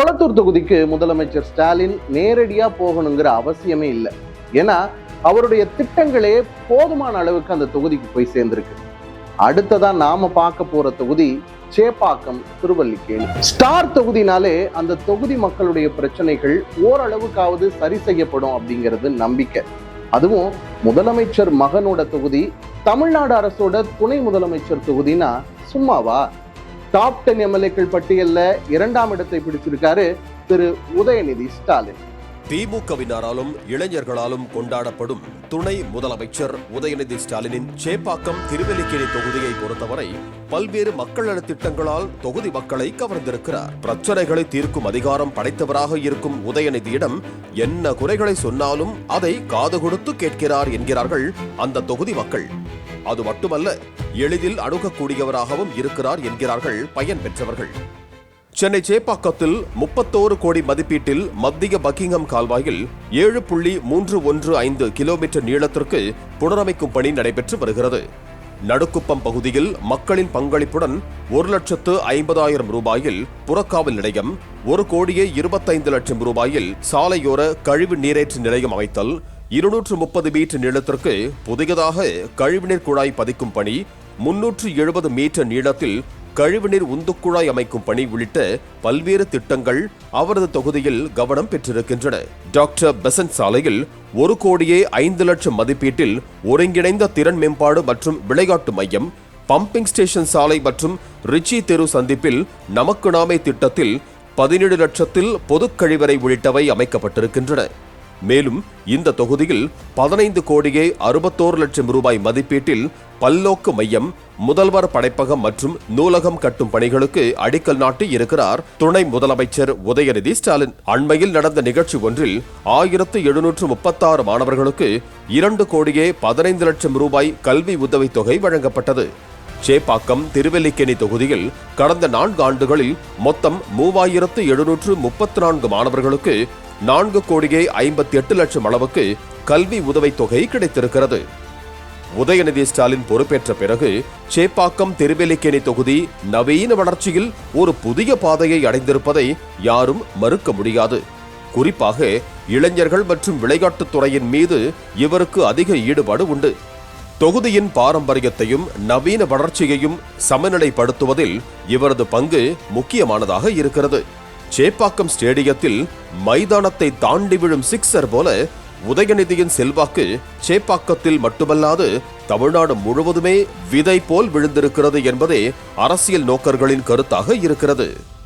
கொளத்தூர் தொகுதிக்கு முதலமைச்சர் ஸ்டாலின் நேரடியா போகணுங்கிற அவசியமே இல்லை. ஏன்னா அவருடைய திட்டங்களே போதுமான அளவுக்கு அந்த தொகுதிக்கு போய் சேர்ந்திருக்கு. அடுத்ததா நாம பார்க்க போற தொகுதி சேப்பாக்கம் திருவல்லிக்கேணி. ஸ்டார் தொகுதினாலே அந்த தொகுதி மக்களுடைய பிரச்சனைகள் ஓரளவுக்காவது சரி செய்யப்படும் அப்படிங்கிறது நம்பிக்கை. அதுவும் முதலமைச்சர் மகனோட தொகுதி தமிழ்நாடு அரசோட துணை முதலமைச்சர் தொகுதினா சும்மாவா? டாப் டென் எம்எல்ஏக்கள் பட்டியலில் இரண்டாம் இடத்தை பிடிச்சிருக்காரு திரு உதயநிதி ஸ்டாலின். திமுகவினராலும் இளைஞர்களாலும் கொண்டாடப்படும் துணை முதலமைச்சர் உதயநிதி ஸ்டாலினின் சேப்பாக்கம் திருவல்லிக்கேணி தொகுதியை பொறுத்தவரை பல்வேறு மக்கள் நலத் திட்டங்களால் தொகுதி மக்களை கவர்ந்திருக்கிறார். பிரச்சனைகளை தீர்க்கும் அதிகாரம் படைத்தவராக இருக்கும் உதயநிதியிடம் என்ன குறைகளை சொன்னாலும் அதை காது கொடுத்து கேட்கிறார் என்கிறார்கள் அந்த தொகுதி மக்கள். அது மட்டுமல்ல எளிதில் அணுகக்கூடியவராகவும் இருக்கிறார் என்கிறார்கள் பயன் பெற்றவர்கள். சென்னை சேப்பாக்கத்தில் முப்பத்தோரு கோடி மதிப்பீட்டில் மத்திய பக்கிங்ஹாம் கால்வாயில் ஏழு புள்ளி மூன்று ஒன்று ஐந்து கிலோமீட்டர் நீளத்திற்கு புனரமைக்கும் பணி நடைபெற்று வருகிறது. நடுக்குப்பம் பகுதியில் மக்களின் பங்களிப்புடன் ஒரு லட்சத்து ஐம்பதாயிரம் ரூபாயில் புறக்காவல் நிலையம் ஒரு கோடியே இருபத்தைந்து லட்சம் ரூபாயில் சாலையோர கழிவு நீரேற்று நிலையம் அமைத்தல் இருநூற்று முப்பது மீட்டர் நீளத்திற்கு புதியதாக கழிவுநீர் குழாய் பதிக்கும் பணி முன்னூற்று எழுபது மீட்டர் நீளத்தில் கழிவுநீர் உந்துக்குழாய் அமைக்கும் பணி உள்ளிட்ட பல்வேறு திட்டங்கள் அவரது தொகுதியில் கவனம் பெற்றிருக்கின்றன. டாக்டர் பெசன்ட் சாலையில் ஒரு கோடியே ஐந்து லட்சம் மதிப்பீட்டில் ஒருங்கிணைந்த திறன் மேம்பாடு மற்றும் விளையாட்டு மையம் பம்பிங் ஸ்டேஷன் சாலை மற்றும் ரிச்சி தெரு சந்திப்பில் நமக்கு நாமே திட்டத்தில் பதினேழு லட்சத்தில் பொதுக் கழிவறை உள்ளிட்டவை அமைக்கப்பட்டிருக்கின்றன. மேலும் இந்த தொகுதியில் பதினைந்து கோடியே அறுபத்தோரு லட்சம் ரூபாய் மதிப்பீட்டில் பல்லோக்கு மையம் முதல்வர் படைப்பகம் மற்றும் நூலகம் கட்டும் பணிகளுக்கு அடிக்கல் நாட்டி இருக்கிறார். துணை முதலமைச்சர் உதயநிதி ஸ்டாலின். அண்மையில் நடந்த நிகழ்ச்சி ஒன்றில் ஆயிரத்து எழுநூற்று முப்பத்தாறு மாணவர்களுக்கு இரண்டு கோடியே பதினைந்து லட்சம் ரூபாய் கல்வி உதவித்தொகை வழங்கப்பட்டது. சேப்பாக்கம் திருவல்லிக்கேணி தொகுதியில் கடந்த நான்கு ஆண்டுகளில் மொத்தம் மூவாயிரத்து எழுநூற்று முப்பத்தி நான்கு மாணவர்களுக்கு நான்கு கோடியே ஐம்பத்தி எட்டு லட்சம் அளவுக்கு கல்வி உதவித்தொகை கிடைத்திருக்கிறது. உதயநிதி ஸ்டாலின் பொறுப்பேற்ற பிறகு சேப்பாக்கம் திருவல்லிக்கேணி தொகுதி நவீன வளர்ச்சியில் ஒரு புதிய பாதையை அடைந்திருப்பதை யாரும் மறுக்க முடியாது. குறிப்பாக இளைஞர்கள் மற்றும் விளையாட்டுத் துறையின் மீது இவருக்கு அதிக ஈடுபாடு உண்டு. தொகுதியின் பாரம்பரியத்தையும் நவீன வளர்ச்சியையும் சமநிலைப்படுத்துவதில் இவரது பங்கு முக்கியமானதாக இருக்கிறது. சேப்பாக்கம் ஸ்டேடியத்தில் மைதானத்தை தாண்டி விழும் சிக்ஸர் போல உதயநிதியின் செல்வாக்கு சேப்பாக்கத்தில் மட்டுமல்லாது தமிழ்நாடு முழுவதுமே விதை போல் விழுந்திருக்கிறது என்பதே அரசியல் நோக்கர்களின் கருத்தாக இருக்கிறது.